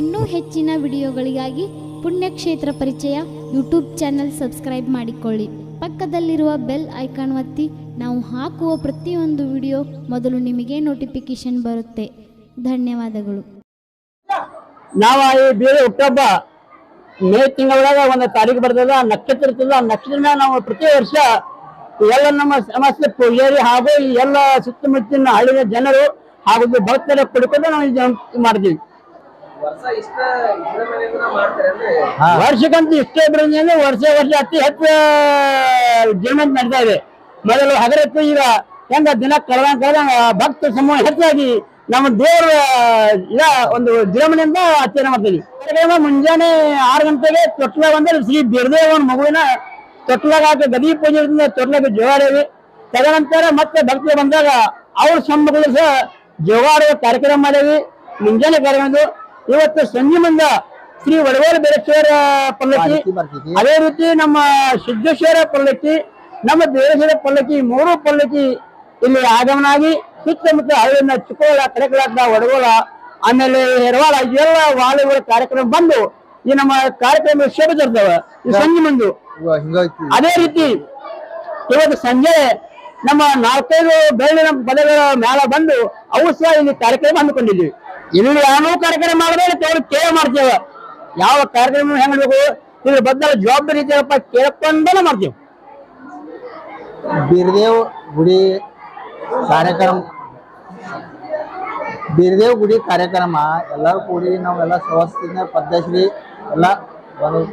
ಇನ್ನೂ ಹೆಚ್ಚಿನ ವಿಡಿಯೋಗಳಿಗಾಗಿ ಪುಣ್ಯಕ್ಷೇತ್ರ ಪರಿಚಯ ಯೂಟ್ಯೂಬ್ ಚಾನೆಲ್ ಸಬ್ಸ್ಕ್ರೈಬ್ ಮಾಡಿಕೊಳ್ಳಿ. ಪಕ್ಕದಲ್ಲಿರುವ ಬೆಲ್ ಐಕಾನ್ ಒತ್ತಿ, ನಾವು ಹಾಕುವ ಪ್ರತಿಯೊಂದು ವಿಡಿಯೋ ಮೊದಲು ನಿಮಗೆ ನೋಟಿಫಿಕೇಶನ್ ಬರುತ್ತೆ. ಧನ್ಯವಾದಗಳು. ನಾವ ಈ ಬೇರೆ ಹುಟ್ಟಬ್ಬ ಮೇ ತಿಂಗಳಾಗ ಒಂದು ತಾರೀಕು ಬರ್ತದ, ನಕ್ಷತ್ರ ಇರ್ತದ ನಕ್ಷತ್ರ ನಾವು ಪ್ರತಿ ವರ್ಷ ಎಲ್ಲ ನಮ್ಮ ಸಮಸ್ಯೆ ಪೂಜಾರಿ ಹಾಗೂ ಎಲ್ಲ ಸುತ್ತಮುತ್ತಲಿನ ಹಳ್ಳಿಯ ಜನರು ಹಾಗೂ ಭಕ್ತರ ಪಡ್ಕೊಂಡು ನಾವು ಇದನ್ನ ಮಾಡ್ತೀವಿ. ಇಷ್ಟ ವಿಜೃಂಭಣೆಯಿಂದ ಮಾಡ್ತಾರೆ ವರ್ಷಕ್ಕಂತೂ ಇಷ್ಟೇ ಬರೋದು ಅಂದ್ರೆ ವರ್ಷ ವರ್ಷ ಅತಿ ಹೆಚ್ಚು ಜೀವನ ನಡೀತಾ ಇದೆ. ಮೊದಲು ಹಗರತ್ತು ಈಗ ಹೆಂಗ ದಿನ ಕಳೆದ ಕಳೆದಂಗ ಭಕ್ತ ಸಮೂಹ ಹೆಚ್ಚಾಗಿ ನಮ್ಮ ದೇವರ ಇದ ಒಂದು ವಿಜೃಂಭಣೆಯಿಂದ ಆಚರಣೆ ಮಾಡ್ತೀವಿ. ಮುಂಜಾನೆ ಆರು ಗಂಟೆಗೆ ತೊಟ್ಲಾಗ ಬಂದ್ರೆ ಶ್ರೀ ಬಿರ್ದೇವನ ಮಗುವಿನ ತೊಟ್ಲಾಗ ಹಾಕಿ ಗದಿ ಪೂಜೆ ತೊಟ್ಲಾಗ ಜೋಗಾಡೇವಿ ತದನಂತರ ಮತ್ತೆ ಭಕ್ತರು ಬಂದಾಗ ಅವ್ರ ಸಹ ಜೋಗಾಡುವ ಕಾರ್ಯಕ್ರಮ ಮಾಡೇವಿ ಮುಂಜಾನೆ ಕಾರ್ಯಕ್ರಮ ಇವತ್ತು ಸಂಜೆ ಮುಂದ ಶ್ರೀ ವಡವೇಲ ಬೇರೇಶ್ವರ ಪಲ್ಲಕ್ಕಿ. ಅದೇ ರೀತಿ ನಮ್ಮ ಸಿದ್ದೇಶ್ವರ ಪಲ್ಲಕ್ಕಿ ನಮ್ಮ ದೇವೇಶ್ವರ ಪಲ್ಲಕ್ಕಿ ಮೂರು ಪಲ್ಲಕ್ಕಿ ಇಲ್ಲಿ ಆಗಮನಾಗಿ ಸುತ್ತಮುತ್ತ ಹಳ್ಳಿಯಿಂದ ಚಿಕ್ಕೋಳ ಕಡೆಕಳಾದ ವಡಗೋಳ ಆಮೇಲೆ ಹೆರವಾಳ ಎಲ್ಲ ವಾಲಿಗಳ ಕಾರ್ಯಕ್ರಮ ಬಂದು ಈ ನಮ್ಮ ಕಾರ್ಯಕ್ರಮ ಶೋಭೆ ಈ ಸಂಜೆ ಮುಂದು. ಅದೇ ರೀತಿ ಇವತ್ತು ಸಂಜೆ ನಮ್ಮ ನಾಲ್ಕೈದು ಬೆಳ್ಳಿನ ಪದಗಳ ಮ್ಯಾಲ ಬಂದು ಅವು ಸಹ ಇಲ್ಲಿ ಕಾರ್ಯಕ್ರಮ ಹಮ್ಮಿಕೊಂಡಿದ್ವಿ. ಇಲ್ಲಿ ಯಾವ ಕಾರ್ಯಕ್ರಮ ಮಾಡಿದ್ರೆ ಅವ್ರು ಕೇಳ ಮಾಡ್ತೇವೆ. ಯಾವ ಕಾರ್ಯಕ್ರಮ ಹೆಂಗ್ ಮಾಡಬೇಕು? ಇದ್ರ ಬದಲ ಜವಾಬ್ದಾರಿ ಇದೆಯಪ್ಪ ಕೇಳ್ಕೊಂಡೇ ಮಾಡ್ತೀವಿ. ಬೀರದೇವ್ ಗುಡಿ ಕಾರ್ಯಕ್ರಮ ಬೀರದೇವ್ ಗುಡಿ ಕಾರ್ಯಕ್ರಮ ಎಲ್ಲರೂ ಕೂಡಿ ನಾವೆಲ್ಲ ಸ್ವಸ್ಥಿನ ಪದ್ಧತಿ ಎಲ್ಲ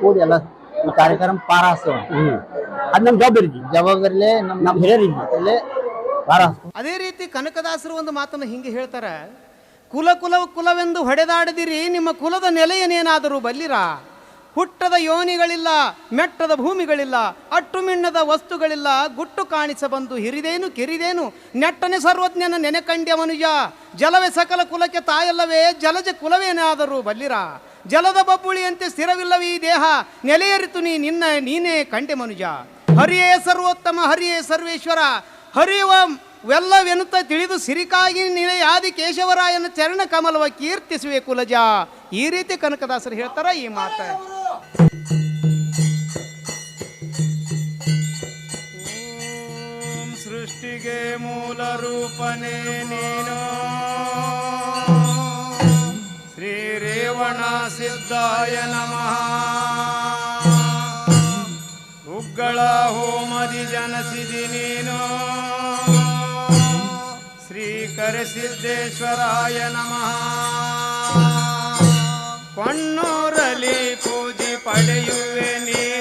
ಕೂಡಿ ಎಲ್ಲ ಈ ಕಾರ್ಯಕ್ರಮ ಪಾರ ಹಾಸ್ತೇವೆ ಅದ್ ನಮ್ ಜವಾಬ್ದಾರಿ. ಜವಾಬ್ದಾರಿಲೇ ನಮ್ ಅದೇ ರೀತಿ ಕನಕದಾಸರು ಒಂದು ಮಾತನ್ನು ಹಿಂಗೆ ಹೇಳ್ತಾರೆ. ಕುಲ ಕುಲ ಕುಲವೆಂದು ಹೊಡೆದಾಡದಿರಿ ನಿಮ್ಮ ಕುಲದ ನೆಲೆಯನೇನಾದರೂ ಬಲ್ಲಿರ? ಹುಟ್ಟದ ಯೋನಿಗಳಿಲ್ಲ ಮೆಟ್ಟದ ಭೂಮಿಗಳಿಲ್ಲ ಅಟ್ಟುಮಿಣ್ಣದ ವಸ್ತುಗಳಿಲ್ಲ ಗುಟ್ಟು ಕಾಣಿಸಬಂದು ಹಿರಿದೇನು ಕಿರಿದೇನು? ನೆಟ್ಟನೆ ಸರ್ವಜ್ಞನ ನೆನೆಕಂಡ್ಯ ಮನುಜ ಜಲವೇ ಸಕಲ ಕುಲಕ್ಕೆ ತಾಯಲ್ಲವೇ ಜಲಜ ಕುಲವೇನಾದರೂ ಬಲ್ಲಿರ? ಜಲದ ಬಬ್ಬುಳಿಯಂತೆ ಸ್ಥಿರವಿಲ್ಲವೀ ಈ ದೇಹ ನೆಲೆಯರಿತು ನೀ ನಿನ್ನ ನೀನೇ ಕಂಡೆ ಮನುಜ ಹರಿಯೇ ಸರ್ವೋತ್ತಮ, ಹರಿಯೇ ಸರ್ವೇಶ್ವರ. ಹರಿಯುವ ವೆಲ್ಲವೆನ್ನುತ್ತ ತಿಳಿದು ಸಿರಿಕಾಗಿ ನಿಲೆಯಾದಿ ಕೇಶವರಾಯನ ಚರಣ ಕಮಲವ ಕೀರ್ತಿಸುವೆ ಕುಲಜ. ಈ ರೀತಿ ಕನಕದಾಸರು ಹೇಳ್ತಾರ ಈ ಮಾತ. ಸೃಷ್ಟಿಗೆ ಮೂಲ ರೂಪನೇ ನೀನು. ಶ್ರೀ ರೇವಣ ಸಿದ್ಧಾಯ ನಮಃ. ಉಗ್ಗಳ ಹೋಮದಿ ಜನಸಿದಿ ನೀನು? ಶ್ರೀಕರ ಸಿದ್ದೇಶ್ವರಾಯ ನಮಃ. ಕೊಣ್ಣೂರಲ್ಲಿ ಪೂಜೆ ಪಡೆಯುವೆ ನೀನು.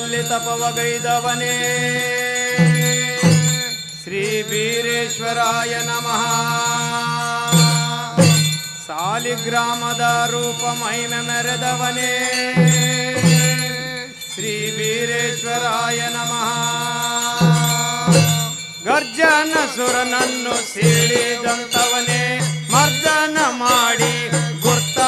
ಗುಡದಲ್ಲಿ ತಪವಗೈದವನೇ. ಶ್ರೀ ವೀರೇಶ್ವರಾಯ ನಮಃ. ಸಾಲಿಗ್ರಾಮದ ರೂಪ ಮಹಿಮೆ ಮೆರೆದವನೇ ಶ್ರೀ ವೀರೇಶ್ವರಾಯ ನಮಃ. ಗರ್ಜನ ಸುರನನ್ನು ಸೀಳಿದಂತವನೇ ಮರ್ದನ ಮಾಡಿ ಗುರ್ತ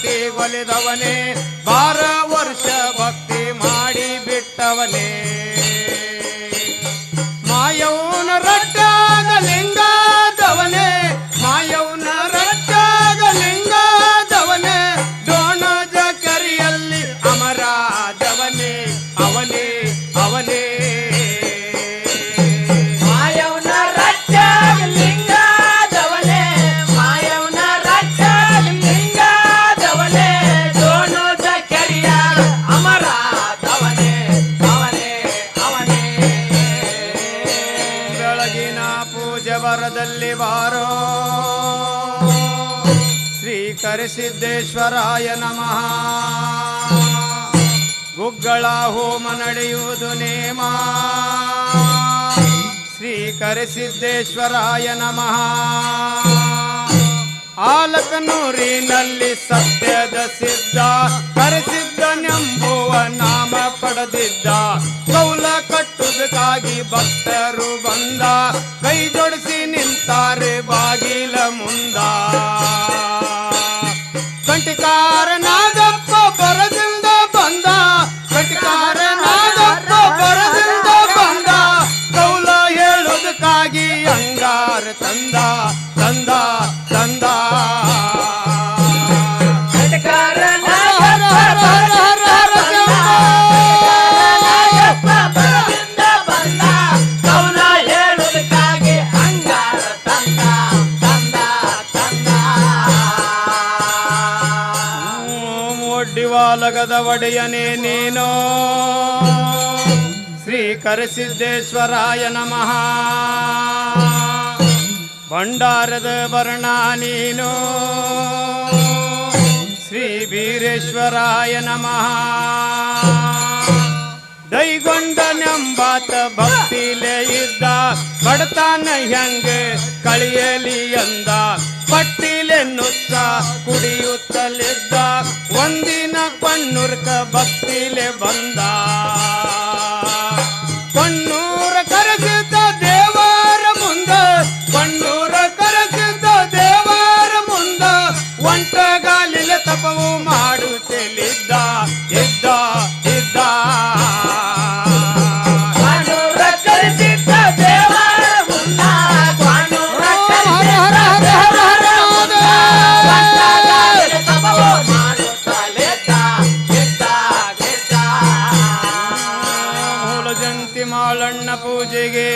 ಭಕ್ತಿ ಒಲಿದವನೇ ಬಾರ ವರ್ಷ ಭಕ್ತಿ ಮಾಡಿ ಬಿಟ್ಟವನೇ. ಶ್ರೀ ಕರಿಸಿದ್ದೇಶ್ವರಾಯ ನಮಃ. ಗುಗ್ಗಳ ಹೋಮ ನಡೆಯುವುದು ನೇಮ. ಶ್ರೀ ಕರಿಸಿದ್ದೇಶ್ವರಾಯ ನಮಃ. ಆಲಕನೂರಿನಲ್ಲಿ ಸತ್ಯದ ಸಿದ್ಧ ಕರೆಸಿದ್ದನೆಂಬುವ ನಾಮ ಪಡೆದಿದ್ದ, ಕೌಲ ಕಟ್ಟುವುದಕ್ಕಾಗಿ ಭಕ್ತರು ಬಂದ, ಕೈ ಜೋಡಿಸಿ ನಿಂತಾರೆ ಬಾಗಿಲ ಮುಂದ. కంటికారణ ಒಡ್ಡಿವಾಲಗದ ಒಡೆಯನೇ ನೀನು? ಶ್ರೀ ಕರಸಿದ್ದೇಶ್ವರಾಯ ನಮಃ. ಭಂಡಾರದ ವರ್ಣ ನೀನು? ಶ್ರೀ ವೀರೇಶ್ವರಾಯ ನಮಃ. ದೈಗೊಂಡನೆಂಬಾತ ಭಕ್ತಿಲೇ ಇದ್ದ, ಬಡತಾನ ಹೆಂಗೆ ಕಳಿಯಲಿ ಅಂದ ಪಟ್ಟಿಲೆ ನುಚ್ಚ ಕುಡಿಯುತ್ತಲಿದ್ದ. ಒಂದಿನ ಕಣ್ಣುರ್ಕ ಭಕ್ತಿಲೆ ಬಂದ.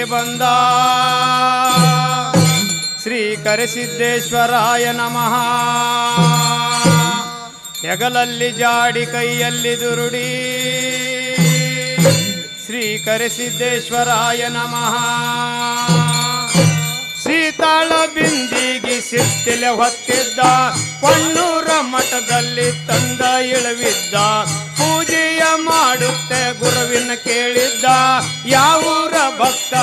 ಬಂದ. ಶ್ರೀ ಕರಿಸಿದ್ದೇಶ್ವರಾಯ ನಮಃ. ಹೆಗಲಲ್ಲಿ ಜಾಡಿ ಕೈಯಲ್ಲಿ ದುರುಡಿ. ಶ್ರೀ ಕರಿಸಿದ್ದೇಶ್ವರಾಯ ನಮಃ. ಸೀತಾಳ ಬಿಂದಿಗೆ ಸಿಟ್ಟಿಲೆ ಹೊತ್ತಿದ್ದ ಕೊಣ್ಣೂರ ಮಠದಲ್ಲಿ ತಂದ ಇಳವಿದ್ದ ಪೂಜೆಯ ಮಾಡುತ್ತೆ ಗುರುವಿನ ಕೇಳಿದ್ದ ಯಾವೂರ ಭಕ್ತ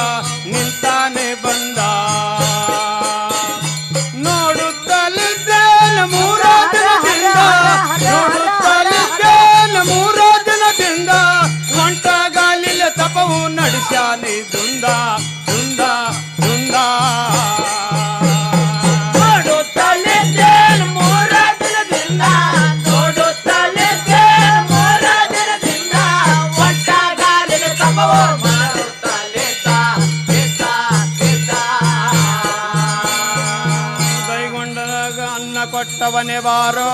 ಕೊಟ್ಟವನೇ ಬಾರೋ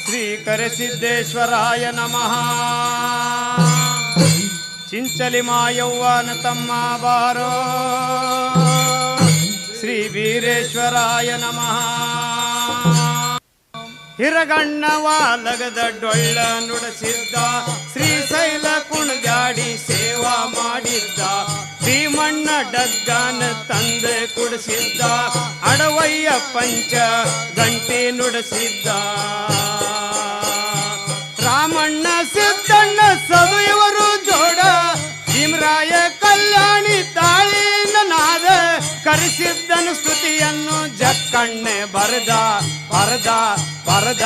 ಶ್ರೀ ಕರೆಸಿದ್ದೇಶ್ವರಾಯ ನಮಃ ಚಿಂಚಲಿ ಮಾಯವ್ವನ ತಮ್ಮ ಬಾರೋ ಶ್ರೀ ವೀರೇಶ್ವರಾಯ ನಮಃ ಹಿರಗಣ್ಣವಾಲಗದ ಡೊಳ್ಳ ನುಡಿಸಿದ್ದ ಶ್ರೀಶೈಲ ಕುಣಗಾಡಿ ಸೇವಾ ಮಾಡಿದ್ದ, ಭೀಮಣ್ಣ ಡಗ್ಗಾನ ತಂದೆ ಕುಡಿಸಿದ್ದ, ಅಡವಯ್ಯ ಪಂಚ ಗಂಟೆ ನುಡಿಸಿದ್ದ. ಕರೆಸಿದ್ದನು ಸ್ತುತಿಯನ್ನು ಜಕ್ಕಣ್ಣೆ ಬರದ ಬರದ ಬರದ.